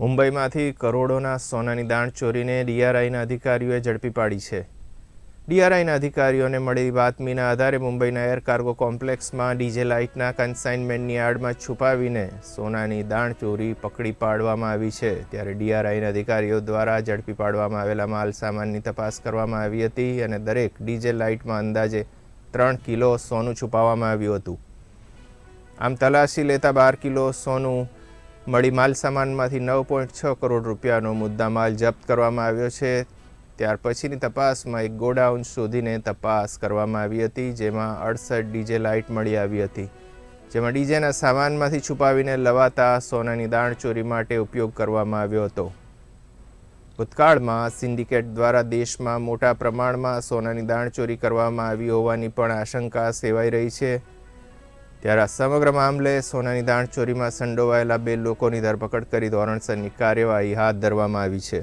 મુંબઈમાંથી કરોડોના સોનાની દાણ ચોરીને ડીઆરઆઈના અધિકારીઓએ ઝડપી પાડી છે. ડીઆરઆઈના અધિકારીઓને મળેલી બાતમીના આધારે મુંબઈના એર કાર્ગો કોમ્પ્લેક્સમાં ડીજે લાઇટના કન્સાઇનમેન્ટની આડમાં છુપાવીને સોનાની દાણ ચોરી પકડી પાડવામાં આવી છે. ત્યારે ડીઆરઆઈના અધિકારીઓ દ્વારા ઝડપી પાડવામાં આવેલા માલ સામાનની તપાસ કરવામાં આવી હતી અને દરેક ડીજે લાઇટમાં અંદાજે ત્રણ કિલો સોનું છુપાવવામાં આવ્યું હતું. આમ તલાશી લેતા બાર કિલો સોનું મળી માલ સામાનમાંથી નવ પોઈન્ટ છ કરોડ રૂપિયાનો મુદ્દા માલ જપ્ત કરવામાં આવ્યો છે. ત્યાર પછીની તપાસમાં એક ગોડાઉન શોધીને તપાસ કરવામાં આવી હતી, જેમાં અડસઠ ડીજે લાઇટ મળી આવી હતી. જેમાં ડીજેના સામાનમાંથી છુપાવીને લવાતા સોનાની દાણ ચોરી માટે ઉપયોગ કરવામાં આવ્યો હતો. ભૂતકાળમાં સિન્ડિકેટ દ્વારા દેશમાં મોટા પ્રમાણમાં સોનાની દાણ ચોરી કરવામાં આવી હોવાની પણ આશંકા સેવાઈ રહી છે. ત્યારે આ સમગ્ર મામલે સોનાની દાણચોરીમાં સંડોવાયેલા બે લોકોની ધરપકડ કરી ધોરણસરની કાર્યવાહી હાથ ધરવામાં આવી છે.